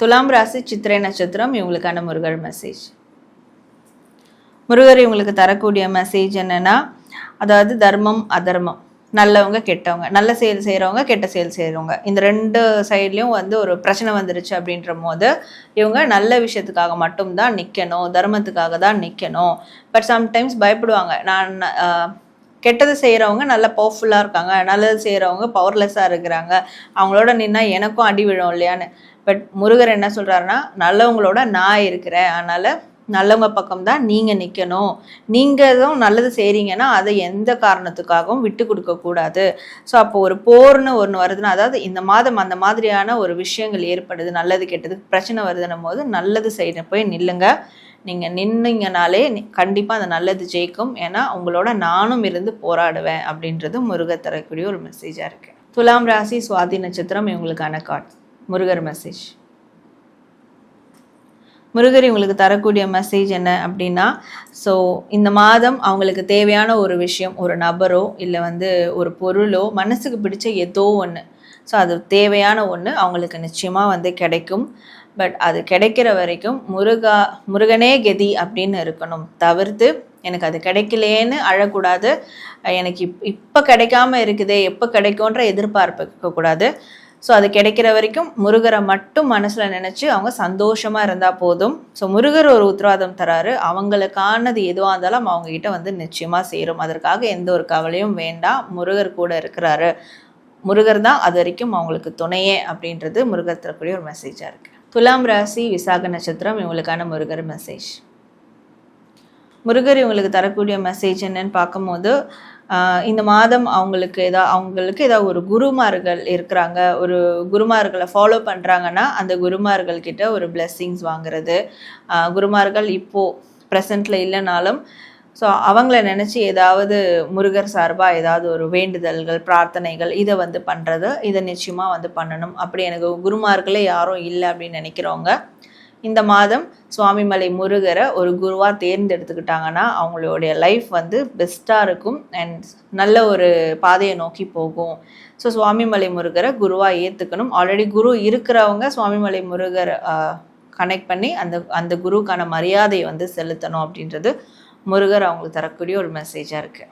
துலாம் ராசி சித்திரை நட்சத்திரம் இவங்களுக்கான முருகர் மெசேஜ் முருகர் இவங்களுக்கு தரக்கூடிய மெசேஜ் என்னன்னா அதாவது தர்மம் அதர்மம். நல்லவங்க கெட்டவங்க. நல்ல செயல் செய்கிறவங்க கெட்ட செயல் செய்கிறவங்க இந்த ரெண்டு சைட்லேயும் வந்து ஒரு பிரச்சனை வந்துருச்சு அப்படின்ற போது இவங்க நல்ல விஷயத்துக்காக மட்டும்தான் நிற்கணும் தர்மத்துக்காக தான் நிற்கணும் பட் சம்டைம்ஸ் பயப்படுவாங்க. நான் கெட்டது செய்கிறவங்க நல்ல பவர்ஃபுல்லாக இருக்காங்க. நல்லது செய்கிறவங்க பவர்லெஸ்ஸாக இருக்கிறாங்க. அவங்களோட நின்னா எனக்கும் அடி விழும் இல்லையான்னு. பட் முருகர் என்ன சொல்கிறாருன்னா நல்லவங்களோட நான் இருக்கிறேன். அதனால் நல்லவங்க பக்கம்தான் நீங்கள் நிற்கணும் நீங்கள் எதுவும் நல்லது செய்கிறீங்கன்னா அதை எந்த காரணத்துக்காகவும் விட்டு கொடுக்கக்கூடாது ஸோ அப்போ ஒரு போர்னு ஒன்று வருதுன்னா அதாவது இந்த மாதம் அந்த மாதிரியான ஒரு விஷயங்கள் ஏற்படுது நல்லது கெட்டது பிரச்சனை வருதுன்னும் போது நல்லது செய்கிற போய் நில்லுங்க. நீங்கள் நின்னீங்கனாலே கண்டிப்பாக அந்த நல்லது ஜெயிக்கும். ஏன்னா உங்களோட நானும் இருந்து போராடுவேன் அப்படின்றது முருகர் தரக்கூடிய ஒரு மெசேஜாக இருக்குது துலாம் ராசி சுவாதி நட்சத்திரம் இவங்களுக்கான கார்ட் முருகர் மெசேஜ் முருகர் இவங்களுக்கு தரக்கூடிய மெசேஜ் என்ன அப்படின்னா ஸோ இந்த மாதம் அவங்களுக்கு தேவையான ஒரு விஷயம் ஒரு நபரோ இல்லை வந்து ஒரு பொருளோ மனசுக்கு பிடிச்ச ஏதோ ஒன்று ஸோ அது தேவையான ஒன்று அவங்களுக்கு நிச்சயமாக வந்து கிடைக்கும். பட் அது கிடைக்கிற வரைக்கும் முருகா முருகனே கெதி அப்படின்னு இருக்கணும். தவிர்த்து எனக்கு அது கிடைக்கலேன்னு அழக்கூடாது. எனக்கு இப் இப்போ கிடைக்காம இருக்குதே எப்போ கிடைக்கும்ன்ற எதிர்பார்ப்பு இருக்கக்கூடாது ஸோ அது கிடைக்கிற வரைக்கும் முருகரை மட்டும் மனசில் நினச்சி அவங்க சந்தோஷமாக இருந்தால் போதும். ஸோ முருகர் ஒரு உத்தரவாதம் தராரு. அவங்களுக்கானது எதுவாக இருந்தாலும் அவங்கக்கிட்ட வந்து நிச்சயமாக சேரும். அதற்காக எந்த ஒரு கவலையும் வேண்டாம் முருகர் கூட இருக்கிறாரு. முருகர் தான் அது வரைக்கும் அவங்களுக்கு துணையே அப்படின்றது முருகர் தரக்கூடிய ஒரு மெசேஜாக இருக்குது துலாம் ராசி விசாக நட்சத்திரம் இவங்களுக்கான முருகர் மெசேஜ் முருகர் இவங்களுக்கு தரக்கூடிய மெசேஜ் என்னன்னு பார்க்கும்போது இந்த மாதம் அவங்களுக்கு ஏதா அவங்களுக்கு ஏதாவது ஒரு குருமார்கள் இருக்கிறாங்க ஒரு குருமார்களை ஃபாலோ பண்ணுறாங்கன்னா அந்த குருமார்கள் கிட்ட ஒரு பிளெஸ்ஸிங்ஸ் வாங்குறது. குருமார்கள் இப்போது ப்ரெசண்ட்டில் இல்லைனாலும் ஸோ அவங்கள நினச்சி ஏதாவது முருகர் சார்பாக ஏதாவது ஒரு வேண்டுதல்கள் பிரார்த்தனைகள் இதை வந்து பண்ணுறது இதை நிச்சயமாக வந்து பண்ணணும். அப்படி எனக்கு குருமார்களே யாரும் இல்லை அப்படின்னு நினைக்கிறவங்க இந்த மாதம் சுவாமிமலை முருகரை ஒரு குருவாக தேர்ந்தெடுத்துக்கிட்டாங்கன்னா அவங்களுடைய லைஃப் வந்து பெஸ்ட்டாக இருக்கும் அண்ட் நல்ல ஒரு பாதையை நோக்கி போகும். ஸோ சுவாமிமலை முருகரை குருவாக ஏற்றுக்கணும் ஆல்ரெடி குரு இருக்கிறவங்க சுவாமிமலை முருகரை கனெக்ட் பண்ணி அந்த அந்த குருவுக்கான மரியாதையை வந்து செலுத்தணும் அப்படின்றது முருகர் அவங்களுக்கு தரக்கூடிய ஒரு மெசேஜாக இருக்குது